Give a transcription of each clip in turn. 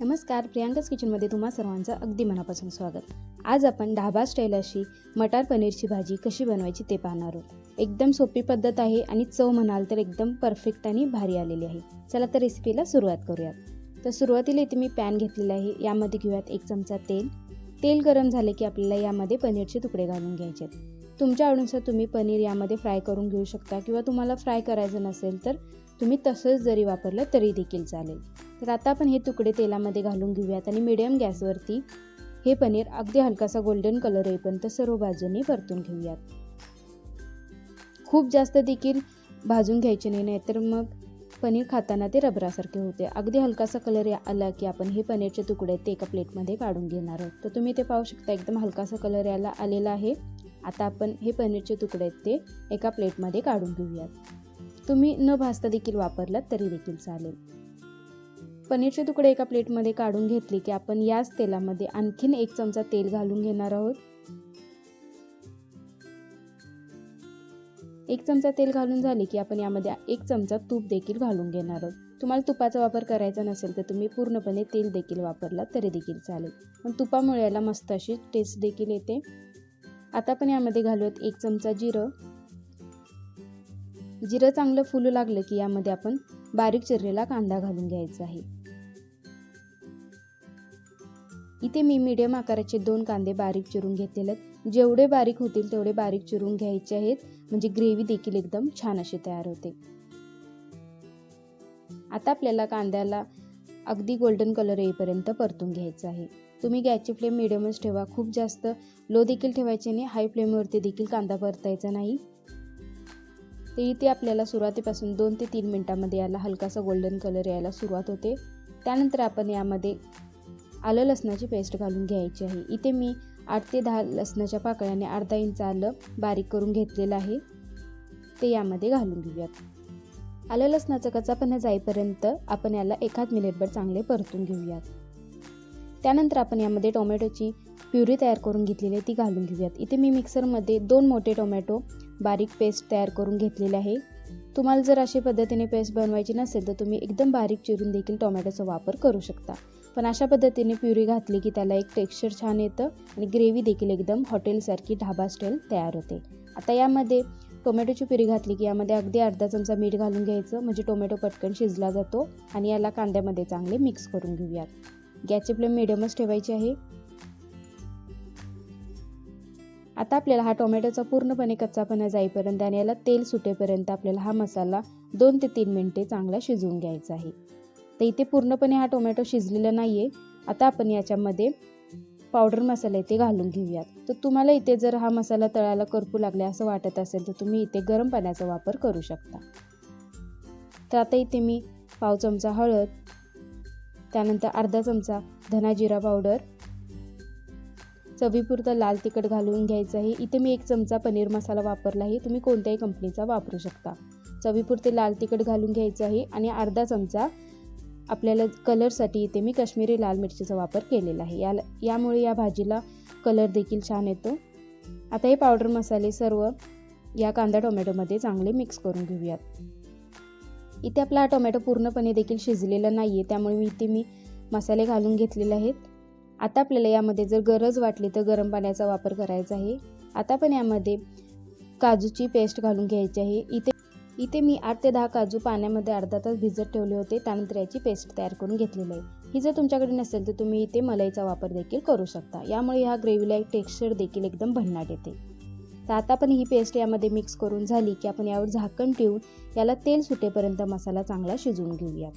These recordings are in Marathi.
नमस्कार प्रियांकाच किचनमध्ये तुम्हा सर्वांचं अगदी मनापासून स्वागत. आज आपण ढाबा स्टाईल अशी मटार पनीरची भाजी कशी बनवायची ते पाहणार आहोत. एकदम सोपी पद्धत आहे आणि चव म्हणाल तर एकदम परफेक्ट आणि भारी आलेली आहे. चला तर रेसिपीला सुरुवात करूयात. तर सुरुवातीला इथे मी पॅन घेतलेला आहे. यामध्ये घेऊयात एक चमचा तेल. तेल गरम झाले की आपल्याला यामध्ये पनीरचे तुकडे घालून घ्यायचे आहेत. तुमच्या आवडीनुसार तुम्ही पनीर यामध्ये फ्राय करून घेऊ शकता किंवा तुम्हाला फ्राय करायचं नसेल तर तुम्ही तसंच जरी वापरलं तरी देखील चालेल. तर आता आपण हे तुकडे तेलामध्ये घालून घेऊयात आणि मिडियम गॅसवरती हे पनीर अगदी हलकासा गोल्डन कलर येईपर्यंत सर्व बाजूंनी परतून घेऊयात. खूप जास्त देखील भाजून घ्यायचे नाही नाहीतर मग पनीर खाताना ते रबरासारखे होते. अगदी हलकासा कलर आला की आपण हे पनीरचे तुकडे ते एका प्लेटमध्ये काढून घेणार आहोत. तर तुम्ही ते पाहू शकता एकदम हलकासा कलर याला आलेला आहे. आता आपण हे पनीरचे तुकडे आहेत ते एका प्लेटमध्ये काढून घेऊयात. तुम्ही न भाजता देखील वापरलात तरी देखील चालेल. पनीरचे तुकडे एका प्लेटमध्ये काढून घेतले की आपण याच तेलामध्ये आणखीन एक चमचा तेल घालून घेणार आहोत. एक चमचा तेल घालून झाले की आपण यामध्ये एक चमचा तूप देखील घालून घेणार आहोत. तुम्हाला तुपाचा वापर करायचा नसेल तर तुम्ही पूर्णपणे तेल देखील वापरलात तरी देखील चालेल. पण तुपामुळे याला मस्त अशी टेस्ट देखील येते. आता आपण यामध्ये घालूयात एक चमचा जिरं. जिरं चांगलं फुलू लागलं की यामध्ये आपण बारीक चिरलेला कांदा घालून घ्यायचा आहे. इथे मी मीडियम आकाराचे दोन कांदे बारीक चिरून घेतलेले आहेत. जेवढे बारीक होतील तेवढे बारीक चिरून घ्यायचे आहेत. म्हणजे ग्रेव्ही देखील एकदम छान अशी तयार होते. आता आपल्याला कांद्याला अगदी गोल्डन कलर येईपर्यंत परतून घ्यायचं आहे. तुम्ही गॅसची फ्लेम मिडियमच ठेवा. खूप जास्त लो देखील ठेवायचे नाही. हाय फ्लेमवरती देखील कांदा परतायचा नाही. तर इथे आपल्याला सुरुवातीपासून दोन ते तीन मिनटामध्ये याला हलकासा गोल्डन कलर यायला सुरुवात होते. त्यानंतर आपण यामध्ये आलं लसणाची पेस्ट घालून घ्यायची आहे. इथे मी आठ ते दहा लसणाच्या पाकळ्याने अर्धा इंच आलं बारीक करून घेतलेलं आहे. ते यामध्ये घालून घेऊयात. आलं लसणाचा कच्चापणा जाईपर्यंत आपण याला एखाद मिनिटभर चांगले परतून घेऊयात. त्यानंतर आपण यामध्ये टोमॅटोची प्युरी तयार करून घेतलेली आहे ती घालून घेऊयात. इथे मी मिक्सरमध्ये दोन मोठे टोमॅटो बारीक पेस्ट तयार करून घेतलेले आहे. तुम्हाला जर अशा पद्धतीने पेस्ट बनवायची नसेल तर तुम्ही एकदम बारीक चिरून देखील टोमॅटोचा वापर करू शकता. पण अशा पद्धतीने प्युरी घातली की त्याला एक टेक्स्चर छान येतं आणि ग्रेव्ही देखील एकदम हॉटेलसारखी ढाबा स्टाईल तयार होते. आता यामध्ये टोमॅटोची प्युरी घातली की यामध्ये अगदी अर्धा चमचा मीठ घालून घ्यायचं म्हणजे टोमॅटो पटकन शिजला जातो आणि याला कांद्यामध्ये चांगले मिक्स करून घेऊयात. गॅसची फ्लेम मिडियमच ठेवायची आहे. आता आपल्याला हा टोमॅटोचा पूर्णपणे कच्चापणा जाईपर्यंत आणि याला तेल सुटेपर्यंत आपल्याला हा मसाला दोन ते तीन मिनटे चांगला शिजवून घ्यायचा आहे. तर इथे पूर्णपणे हा टोमॅटो शिजलेला नाही आहे आता आपण याच्यामध्ये पावडर मसाला इथे घालून घेऊयात. तर तुम्हाला इथे जर हा मसाला तळायला करपू लागले असं वाटत असेल तर तुम्ही इथे गरम पाण्याचा वापर करू शकता. तर आता इथे मी पाव चमचा हळद त्यानंतर अर्धा चमचा धना जिरा पावडर चवीपुरतं लाल तिखट घालून घ्यायचं आहे. इथे मी एक चमचा पनीर मसाला वापरला आहे. तुम्ही कोणत्याही कंपनीचा वापरू शकता. चवीपुरते लाल तिखट घालून घ्यायचं आहे आणि अर्धा चमचा आपल्याला कलरसाठी इथे मी काश्मीरी लाल मिरचीचा वापर केलेला आहे. या यामुळे या भाजीला कलर देखील छान येतो. आता हे पावडर मसाले सर्व या कांदा टोमॅटोमध्ये चांगले मिक्स करून घेऊयात. इथे आपला हा टोमॅटो पूर्णपणे देखील शिजलेला नाही आहे त्यामुळे मी इथे मी मसाले घालून घेतलेले आहेत. आता आपल्याला यामध्ये जर गरज वाटली तर गरम पाण्याचा वापर करायचा आहे. आता पण यामध्ये काजूची पेस्ट घालून घ्यायची आहे. इथे इथे मी आठ ते दहा काजू पाण्यामध्ये अर्धा तास भिजत ठेवले होते. त्यानंतर याची पेस्ट तयार करून घेतलेली आहे. ही जर तुमच्याकडे नसेल तर तुम्ही इथे मलाईचा वापर देखील करू शकता. यामुळे ह्या ग्रेव्हीला एक टेक्स्चर देखील एकदम भन्नाट येते. तर आता पण ही पेस्ट यामध्ये मिक्स करून झाली की आपण यावर झाकण ठेवून याला तेल सुटेपर्यंत मसाला चांगला शिजवून घेऊयात.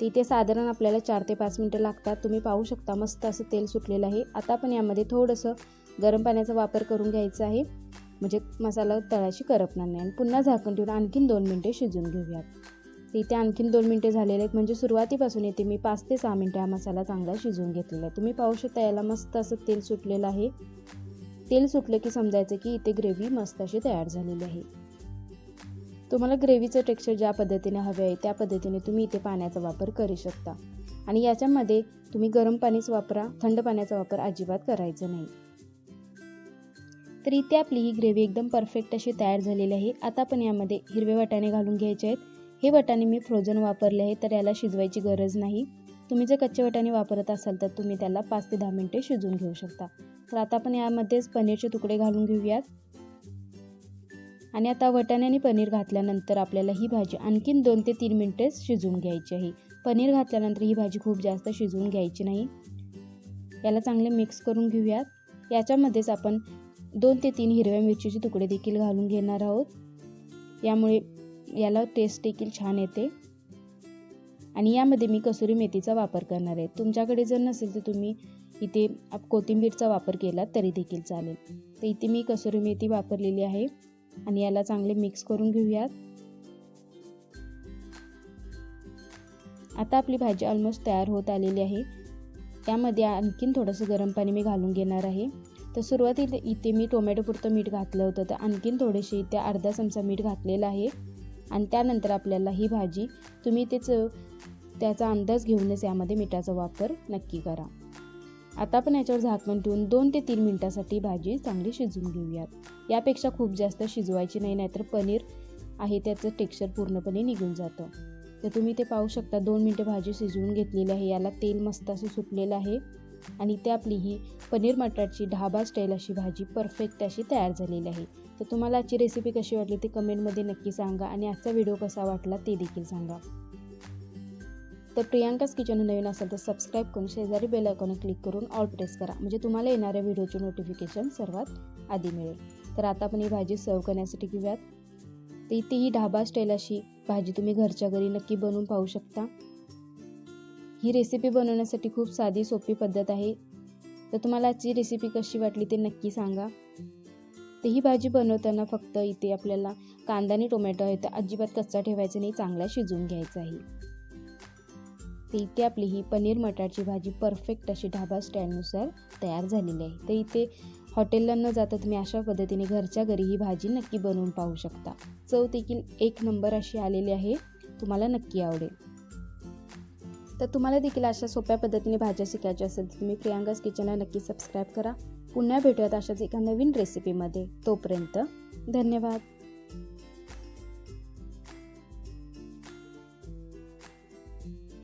तर इथे साधारण आपल्याला चार ते पाच मिनटं लागतात. तुम्ही पाहू शकता मस्त असं तेल सुटलेलं आहे. आता आपण यामध्ये थोडंसं गरम पाण्याचा वापर करून घ्यायचा आहे. म्हणजे मसाला तळाशी करपणार नाही. आणि पुन्हा झाकण ठेवून आणखीन दोन मिनटे शिजवून घेऊयात. तर इथे आणखीन दोन मिनटे झालेले आहेत. म्हणजे सुरुवातीपासून येते मी पाच ते सहा मिनटं हा मसाला चांगला शिजवून घेतलेला आहे. तुम्ही पाहू शकता याला मस्त असं तेल सुटलेलं आहे. तेल सुटलं की समजायचं की इथे ग्रेव्ही मस्त अशी तयार झालेली आहे. तुम्हाला ग्रेव्हीचं टेक्स्चर ज्या पद्धतीने हवे आहे त्या पद्धतीने तुम्ही इथे पाण्याचा वापर करू शकता. आणि याच्यामध्ये तुम्ही गरम पाणीच वापरा थंड पाण्याचा वापर अजिबात करायचा नाही. तर इथे आपली ही ग्रेव्ही एकदम परफेक्ट अशी तयार झालेली आहे. आता आपण यामध्ये हिरवे वाटाणे घालून घ्यायचे आहेत. हे वाटाणे मी फ्रोझन वापरले आहे तर याला शिजवायची गरज नाही. तुम्ही जर कच्चे वाटाणे वापरत असाल तर तुम्ही त्याला पाच ते दहा मिनटे शिजवून घेऊ शकता. तर आता आपण यामध्येच पनीरचे तुकडे घालून घेऊयात. आणि आता वटाणे आणि पनीर घातल्यानंतर आपल्याला ही भाजी आणखीन दोन ते तीन मिनटे शिजवून घ्यायची आहे. पनीर घातल्यानंतर ही भाजी खूप जास्त शिजवून घ्यायची नाही. याला चांगले मिक्स करून घेऊयात. याच्यामध्येच आपण दोन ते तीन हिरव्या मिरचीचे तुकडे देखील घालून घेणार आहोत. यामुळे याला टेस्ट देखील छान येते. आणि यामध्ये मी कसुरी मेथीचा वापर करणार आहे. तुमच्याकडे जर नसेल तर तुम्ही इथे कोथिंबीरचा वापर केला तरी देखील चालेल. तर इथे मी कसुरी मेथी वापरलेली आहे. आणि याला चांगले मिक्स करून घेऊयात. आता आपली भाजी ऑलमोस्ट तयार होत आलेली आहे. त्यामध्ये आणखीन थोडंसं गरम पाणी मी घालून घेणार आहे. तर सुरुवातीला इथे मी टोमॅटोपुरतं मीठ घातलं होतं. तर आणखीन थोडेसे इथे अर्धा चमचा मीठ घातलेलं आहे. आणि त्यानंतर आपल्याला ही भाजी तुम्ही तेच त्याचा अंदाज घेऊनच यामध्ये मिठाचा वापर नक्की करा. आता आपण याच्यावर झाकण ठेवून दोन ते तीन मिनटासाठी भाजी चांगली शिजवून घेऊयात. यापेक्षा खूप जास्त शिजवायची नाही नाहीतर पनीर आहे त्याचं टेक्स्चर पूर्णपणे निघून जातं. तर तुम्ही ते पाहू शकता दोन मिनटं भाजी शिजवून घेतलेली आहे याला तेल मस्त असं सुटलेलं आहे. आणि ते आपली ही पनीर मटरची ढाबा स्टाईल अशी भाजी परफेक्ट अशी तयार झालेली आहे. तर तुम्हाला आजची रेसिपी कशी वाटली ते कमेंटमध्ये नक्की सांगा आणि आजचा व्हिडिओ कसा वाटला ते देखील सांगा. तर प्रियांकाच किचन नवीन असेल तर सबस्क्राईब करून शेजारी बेल आयकॉन क्लिक करून ऑल प्रेस करा. म्हणजे तुम्हाला येणाऱ्या व्हिडिओचे नोटिफिकेशन सर्वात आधी मिळेल. तर आता आपण ही भाजी सर्व करण्यासाठी घेऊयात. तर इथे ही ढाबा स्टाईल अशी भाजी तुम्ही घरच्या घरी नक्की बनवून पाहू शकता. ही रेसिपी बनवण्यासाठी खूप साधी सोपी पद्धत आहे. तर तुम्हाला आजची रेसिपी कशी वाटली ते नक्की सांगा. तर ही भाजी बनवताना फक्त इथे आपल्याला कांदा आणि टोमॅटो आहे तर अजिबात कच्चा ठेवायचा नाही चांगला शिजवून घ्यायचा आहे. तर इथे आपली ही पनीर मटारची भाजी परफेक्ट अशी ढाबा स्टँडनुसार तयार झालेली आहे. तर इथे हॉटेलला न जाता तुम्ही अशा पद्धतीने घरच्या घरी ही भाजी नक्की बनवून पाहू शकता. चव देखील एक नंबर अशी आलेली आहे. तुम्हाला नक्की आवडेल. तर तुम्हाला देखील अशा सोप्या पद्धतीने भाज्या शिकायच्या असेल तर तुम्ही प्रियांकाज किचनला नक्की सबस्क्राईब करा. पुन्हा भेटूयात अशाच एका नवीन रेसिपीमध्ये तोपर्यंत धन्यवाद.